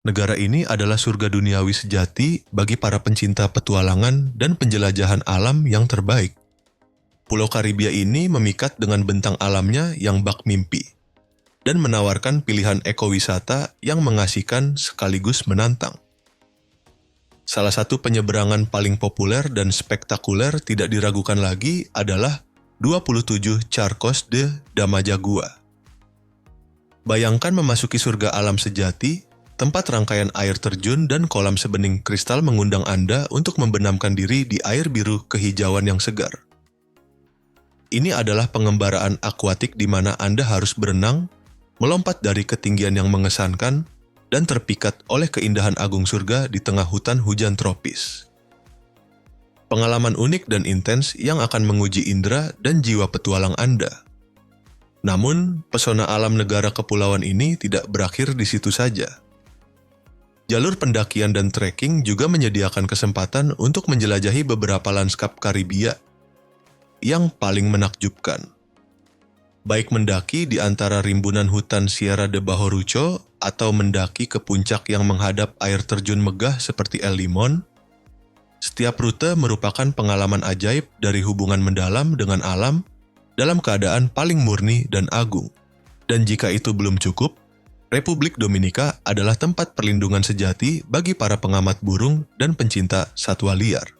Negara ini adalah surga duniawi sejati bagi para pencinta petualangan dan penjelajahan alam yang terbaik. Pulau Karibia ini memikat dengan bentang alamnya yang bak mimpi dan menawarkan pilihan ekowisata yang mengasihkan sekaligus menantang. Salah satu penyeberangan paling populer dan spektakuler tidak diragukan lagi adalah 27 Charcos de Damajagua. Bayangkan memasuki surga alam sejati, tempat rangkaian air terjun dan kolam sebening kristal mengundang Anda untuk membenamkan diri di air biru kehijauan yang segar. Ini adalah pengembaraan akuatik di mana Anda harus berenang, melompat dari ketinggian yang mengesankan, dan terpikat oleh keindahan agung surga di tengah hutan hujan tropis. Pengalaman unik dan intens yang akan menguji indera dan jiwa petualang Anda. Namun, pesona alam negara kepulauan ini tidak berakhir di situ saja. Jalur pendakian dan trekking juga menyediakan kesempatan untuk menjelajahi beberapa lanskap Karibia yang paling menakjubkan. Baik mendaki di antara rimbunan hutan Sierra de Bahoruco atau mendaki ke puncak yang menghadap air terjun megah seperti El Limon, setiap rute merupakan pengalaman ajaib dari hubungan mendalam dengan alam dalam keadaan paling murni dan agung. Dan jika itu belum cukup, Republik Dominika adalah tempat perlindungan sejati bagi para pengamat burung dan pencinta satwa liar.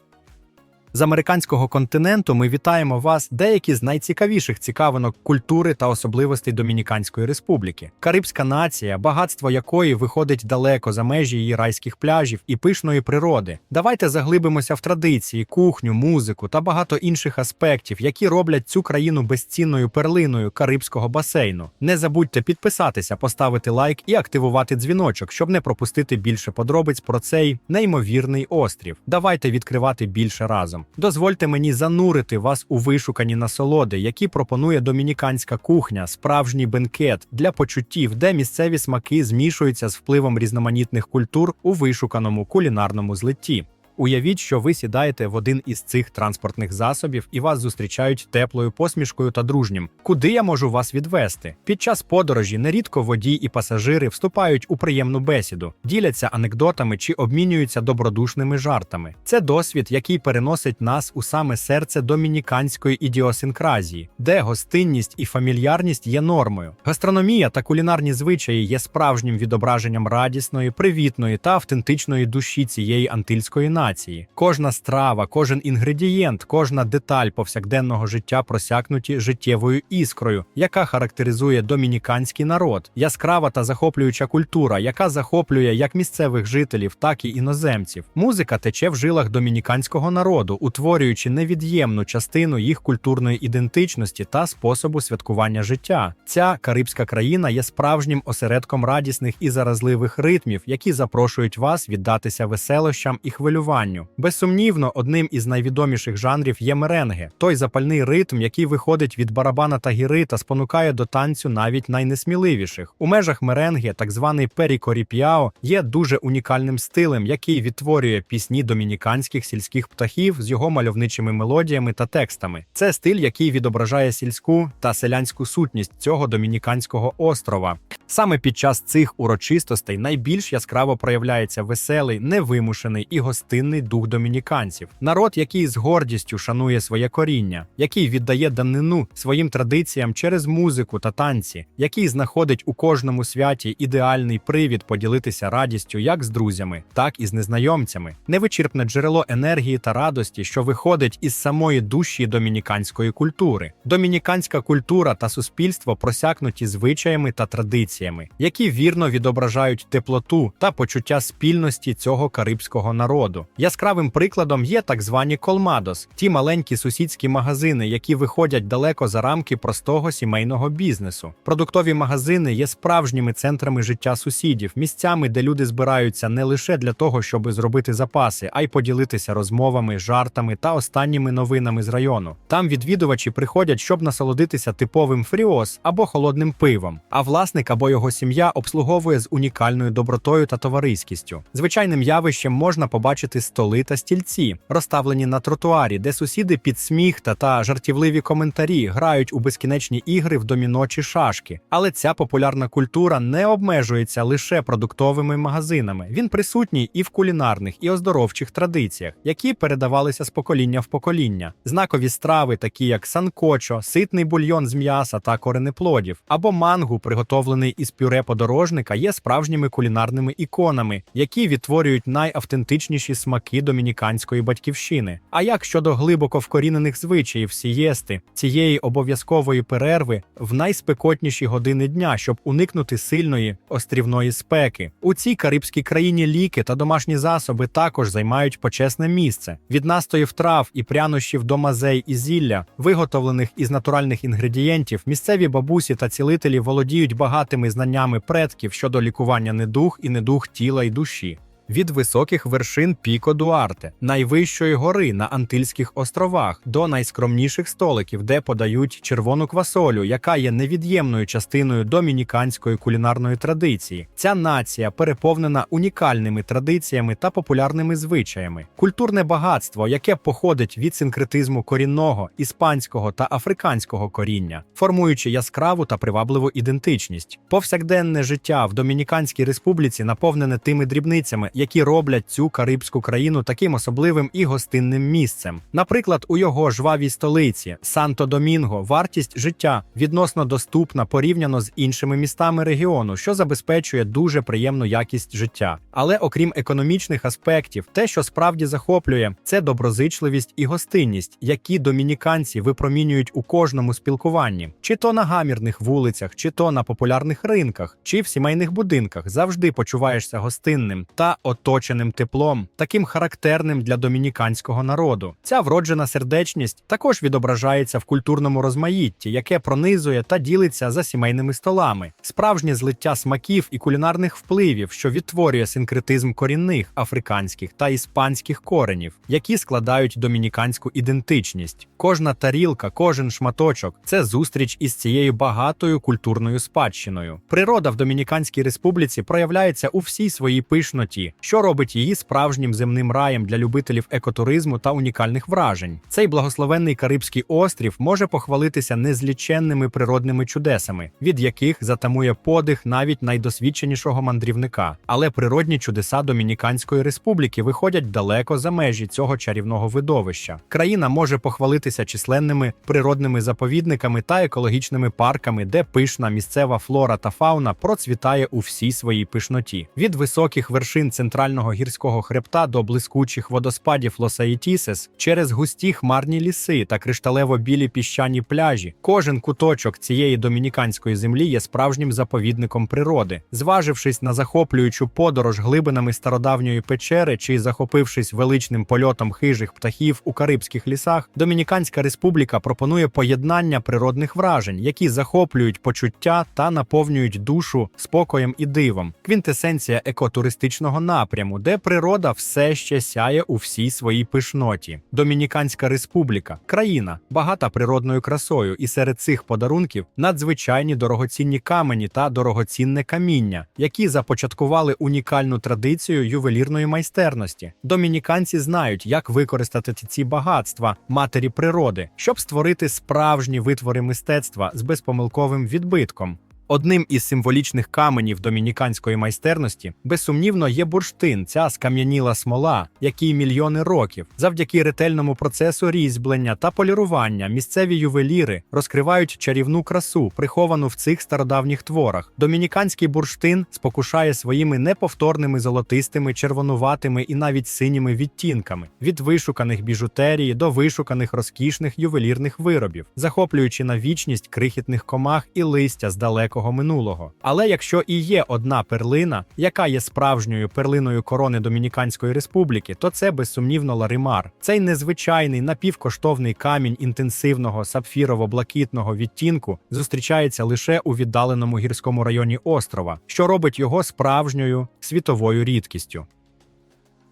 З американського континенту ми вітаємо вас деякі з найцікавіших цікавинок культури та особливостей Домініканської республіки. Карибська нація, багатство якої виходить далеко за межі її райських пляжів і пишної природи. Давайте заглибимося в традиції, кухню, музику та багато інших аспектів, які роблять цю країну безцінною перлиною Карибського басейну. Не забудьте підписатися, поставити лайк і активувати дзвіночок, щоб не пропустити більше подробиць про цей неймовірний острів. Давайте відкривати більше разом. Дозвольте мені занурити вас у вишукані насолоди, які пропонує домініканська кухня, справжній бенкет для почуттів, де місцеві смаки змішуються з впливом різноманітних культур у вишуканому кулінарному злитті. Уявіть, що ви сідаєте в один із цих транспортних засобів і вас зустрічають теплою посмішкою та дружнім. Куди я можу вас відвести? Під час подорожі нерідко водій і пасажири вступають у приємну бесіду, діляться анекдотами чи обмінюються добродушними жартами. Це досвід, який переносить нас у саме серце домініканської ідіосинкразії, де гостинність і фамільярність є нормою. Гастрономія та кулінарні звичаї є справжнім відображенням радісної, привітної та автентичної душі цієї антильської нації. Кожна страва, кожен інгредієнт, кожна деталь повсякденного життя просякнуті життєвою іскрою, яка характеризує домініканський народ, яскрава та захоплююча культура, яка захоплює як місцевих жителів, так і іноземців. Музика тече в жилах домініканського народу, утворюючи невід'ємну частину їх культурної ідентичності та способу святкування життя. Ця карибська країна є справжнім осередком радісних і заразливих ритмів, які запрошують вас віддатися веселощам і хвилюванню. Безсумнівно, одним із найвідоміших жанрів є меренге, той запальний ритм, який виходить від барабана та гіри та спонукає до танцю навіть найнесміливіших. У межах меренге, так званий перікоріпіао, є дуже унікальним стилем, який відтворює пісні домініканських сільських птахів з його мальовничими мелодіями та текстами. Це стиль, який відображає сільську та селянську сутність цього домініканського острова. Саме під час цих урочистостей найбільш яскраво проявляється веселий, невимушений і гостинний дух домініканців. Народ, який з гордістю шанує своє коріння, який віддає данину своїм традиціям через музику та танці, який знаходить у кожному святі ідеальний привід поділитися радістю як з друзями, так і з незнайомцями, невичерпне джерело енергії та радості, що виходить із самої душі домініканської культури. Домініканська культура та суспільство просякнуті звичаями та традиціями, які вірно відображають теплоту та почуття спільності цього карибського народу. Яскравим прикладом є так звані колмадос, ті маленькі сусідські магазини, які виходять далеко за рамки простого сімейного бізнесу. Продуктові магазини є справжніми центрами життя сусідів, місцями, де люди збираються не лише для того, щоб зробити запаси, а й поділитися розмовами, жартами та останніми новинами з району. Там відвідувачі приходять, щоб насолодитися типовим фріос або холодним пивом. А власник або його сім'я обслуговує з унікальною добротою та товариськістю. Звичайним явищем можна побачити столи та стільці, розставлені на тротуарі, де сусіди під сміх та, та жартівливі коментарі грають у безкінечні ігри в доміно чи шашки. Але ця популярна культура не обмежується лише продуктовими магазинами. Він присутній і в кулінарних, і оздоровчих традиціях, які передавалися з покоління в покоління. Знакові страви, такі як санкочо, ситний бульйон з м'яса та коренеплодів, або мангу, приготовлений із пюре подорожника, є справжніми кулінарними іконами, які відтворюють найавтентичніші смаки домініканської батьківщини. А як щодо глибоко вкорінених звичаїв сієсти, цієї обов'язкової перерви в найспекотніші години дня, щоб уникнути сильної острівної спеки. У цій карибській країні ліки та домашні засоби також займають почесне місце. Від настоїв трав і прянощів до мазей і зілля, виготовлених із натуральних інгредієнтів, місцеві бабусі та цілителі володіють багатими знаннями предків щодо лікування недуг і недуг тіла й душі. Від високих вершин Піко Дуарте, найвищої гори на Антильських островах, до найскромніших столиків, де подають червону квасолю, яка є невід'ємною частиною домініканської кулінарної традиції. Ця нація переповнена унікальними традиціями та популярними звичаями. Культурне багатство, яке походить від синкретизму корінного, іспанського та африканського коріння, формуючи яскраву та привабливу ідентичність. Повсякденне життя в Домініканській республіці наповнене тими дрібницями, які роблять цю карибську країну таким особливим і гостинним місцем. Наприклад, у його жвавій столиці Санто-Домінго вартість життя відносно доступна порівняно з іншими містами регіону, що забезпечує дуже приємну якість життя. Але окрім економічних аспектів, те, що справді захоплює, це доброзичливість і гостинність, які домініканці випромінюють у кожному спілкуванні, чи то на гамірних вулицях, чи то на популярних ринках, чи в сімейних будинках завжди почуваєшся гостинним та оточеним теплом, таким характерним для домініканського народу. Ця вроджена сердечність також відображається в культурному розмаїтті, яке пронизує та ділиться за сімейними столами, справжнє злиття смаків і кулінарних впливів, що відтворює синкретизм корінних африканських та іспанських коренів, які складають домініканську ідентичність. Кожна тарілка, кожен шматочок це зустріч із цією багатою культурною спадщиною. Природа в Домініканській республіці проявляється у всій своїй пишноті, що робить її справжнім земним раєм для любителів екотуризму та унікальних вражень. Цей благословенний Карибський острів може похвалитися незліченними природними чудесами, від яких затамує подих навіть найдосвідченішого мандрівника. Але природні чудеса Домініканської республіки виходять далеко за межі цього чарівного видовища. Країна може похвалитися численними природними заповідниками та екологічними парками, де пишна місцева флора та фауна процвітає у всій своїй пишноті. Від високих вершин центрального гірського хребта до блискучих водоспадів Лосаїтісес через густі хмарні ліси та кришталево-білі піщані пляжі. Кожен куточок цієї домініканської землі є справжнім заповідником природи. Зважившись на захоплюючу подорож глибинами стародавньої печери чи захопившись величним польотом хижих птахів у карибських лісах, Домініканська республіка пропонує поєднання природних вражень, які захоплюють почуття та наповнюють душу спокоєм і дивом. Квінтесенція екотуристичного напряму, де природа все ще сяє у всій своїй пишноті. Домініканська республіка країна багата природною красою, і серед цих подарунків надзвичайні дорогоцінні камені та дорогоцінне каміння, які започаткували унікальну традицію ювелірної майстерності. Домініканці знають, як використати ці багатства матері природи, щоб створити справжні витвори мистецтва з безпомилковим відбитком. Одним із символічних каменів домініканської майстерності безсумнівно є бурштин, ця скам'яніла смола, якій мільйони років. Завдяки ретельному процесу різьблення та полірування місцеві ювеліри розкривають чарівну красу, приховану в цих стародавніх творах. Домініканський бурштин спокушає своїми неповторними золотистими, червонуватими і навіть синіми відтінками від вишуканих біжутерії до вишуканих розкішних ювелірних виробів, захоплюючи на вічність крихітних комах і листя з далекого минулого. Але якщо і є одна перлина, яка є справжньою перлиною корони Домініканської республіки, то це безсумнівно Ларимар. Цей незвичайний напівкоштовний камінь інтенсивного сапфірово-блакитного відтінку зустрічається лише у віддаленому гірському районі острова, що робить його справжньою світовою рідкістю.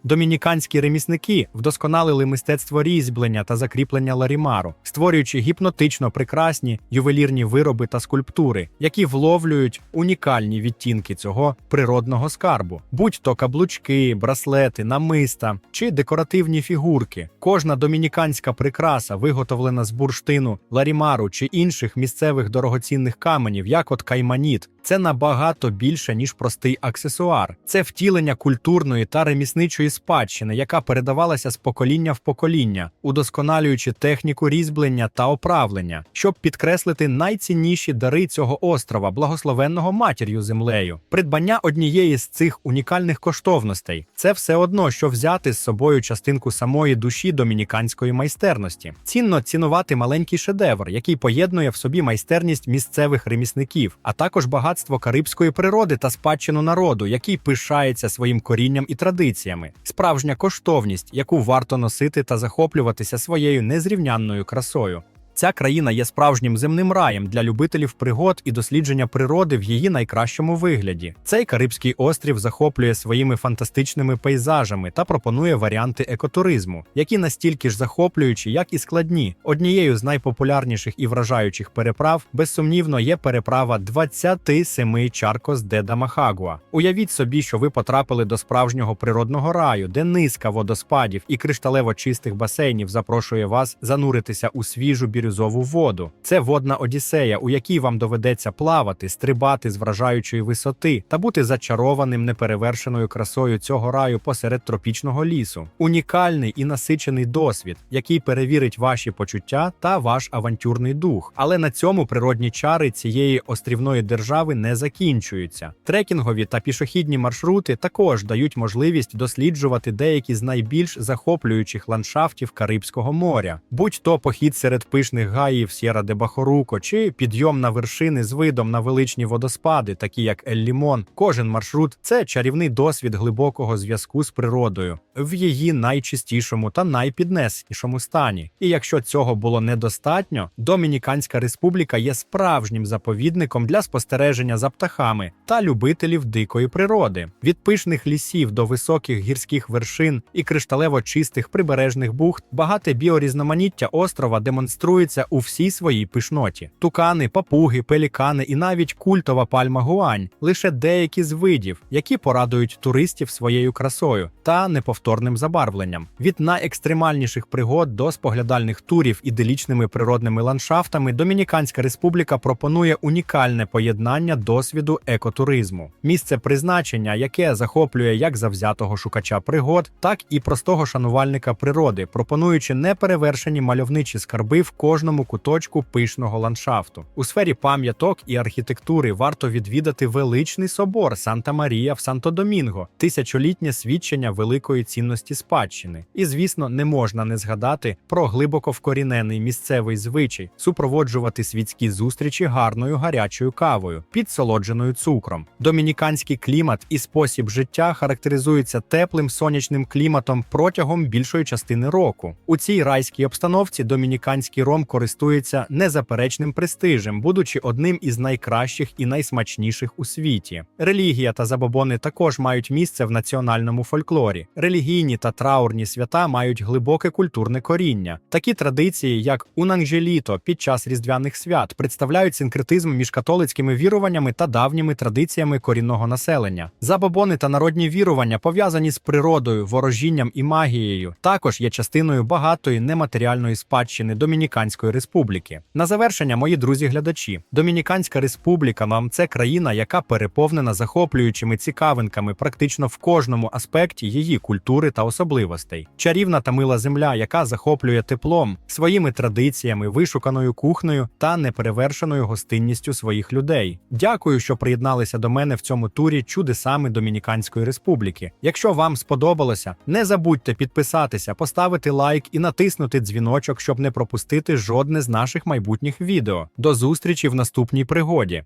Домініканські ремісники вдосконалили мистецтво різьблення та закріплення ларімару, створюючи гіпнотично прекрасні ювелірні вироби та скульптури, які вловлюють унікальні відтінки цього природного скарбу, будь-то каблучки, браслети, намиста чи декоративні фігурки. Кожна домініканська прикраса виготовлена з бурштину, ларімару чи інших місцевих дорогоцінних каменів, як от кайманіт. Це набагато більше ніж простий аксесуар. Це втілення культурної та ремісничої спадщини, яка передавалася з покоління в покоління, удосконалюючи техніку різьблення та оправлення, щоб підкреслити найцінніші дари цього острова, благословенного матір'ю землею. Придбання однієї з цих унікальних коштовностей це все одно, що взяти з собою частинку самої душі домініканської майстерності. Цінно цінувати маленький шедевр, який поєднує в собі майстерність місцевих ремісників, а також багатство карибської природи та спадщину народу, який пишається своїм корінням і традиціями. Справжня коштовність, яку варто носити та захоплюватися своєю незрівнянною красою. Ця країна є справжнім земним раєм для любителів пригод і дослідження природи в її найкращому вигляді. Цей Карибський острів захоплює своїми фантастичними пейзажами та пропонує варіанти екотуризму, які настільки ж захоплюючі, як і складні. Однією з найпопулярніших і вражаючих переправ, безсумнівно, є переправа 27 Чаркос де Дамахагуа. Уявіть собі, що ви потрапили до справжнього природного раю, де низка водоспадів і кришталево чистих басейнів запрошує вас зануритися у свіжу бірюзову воду. Це водна одіссея, у якій вам доведеться плавати, стрибати з вражаючої висоти та бути зачарованим неперевершеною красою цього раю посеред тропічного лісу. Унікальний і насичений досвід, який перевірить ваші почуття та ваш авантюрний дух. Але на цьому природні чари цієї острівної держави не закінчуються. Трекінгові та пішохідні маршрути також дають можливість досліджувати деякі з найбільш захоплюючих ландшафтів Карибського моря, будь то похід серед пишних гаїв Сєра де Бахоруко чи підйом на вершини з видом на величні водоспади, такі як Ель-Лімон. Кожен маршрут це чарівний досвід глибокого зв'язку з природою в її найчистішому та найпіднеснішому стані. І якщо цього було недостатньо, Домініканська республіка є справжнім заповідником для спостереження за птахами та любителів дикої природи. Від пишних лісів до високих гірських вершин і кришталево чистих прибережних бухт багате біорізноманіття острова демонструється у всій своїй пишноті. Тукани, папуги, пелікани і навіть культова пальма гуань лише деякі з видів, які порадують туристів своєю красою та неповторним забарвленням. Від найекстремальніших пригод до споглядальних турів іделічними природними ландшафтами Домініканська республіка пропонує унікальне поєднання досвіду екотуризму, місце призначення, яке захоплює як завзятого шукача пригод, так і простого шанувальника природи, пропонуючи неперевершені мальовничі скарби в кожному куточку пишного ландшафту. У сфері пам'яток і архітектури варто відвідати величний собор Санта Марія в Санто-Домінго, тисячолітнє свідчення великої цінності спадщини. І, звісно, не можна не згадати про глибоко вкорінений місцевий звичай супроводжувати світські зустрічі гарною гарячою кавою, підсолодженою цукром. Домініканський клімат і спосіб життя характеризуються теплим сонячним кліматом протягом більшої частини року. У цій райській обстановці домініканський ром користується незаперечним престижем, будучи одним із найкращих і найсмачніших у світі. Релігія та забобони також мають місце в національному фольклорі. Релігійні та траурні свята мають глибоке культурне коріння. Такі традиції, як унанджеліто під час різдвяних свят, представляють синкретизм між католицькими віруваннями та давніми традиціями корінного населення. Забобони та народні вірування пов'язані з природою, ворожінням і магією. Також є частиною багатої нематеріальної спадщини Домініканської республіки. На завершення, мої друзі-глядачі, Домініканська республіка вам це країна, яка переповнена захоплюючими цікавинками практично в кожному аспекті її культури та особливостей. Чарівна та мила земля, яка захоплює теплом, своїми традиціями, вишуканою кухнею та неперевершеною гостинністю своїх людей. Дякую, що приєдналися до мене в цьому турі чудесами Домініканської республіки. Якщо вам сподобалося, не забудьте підписатися, поставити лайк і натиснути дзвіночок, щоб не пропустити жодне з наших майбутніх відео. До зустрічі в наступній пригоді.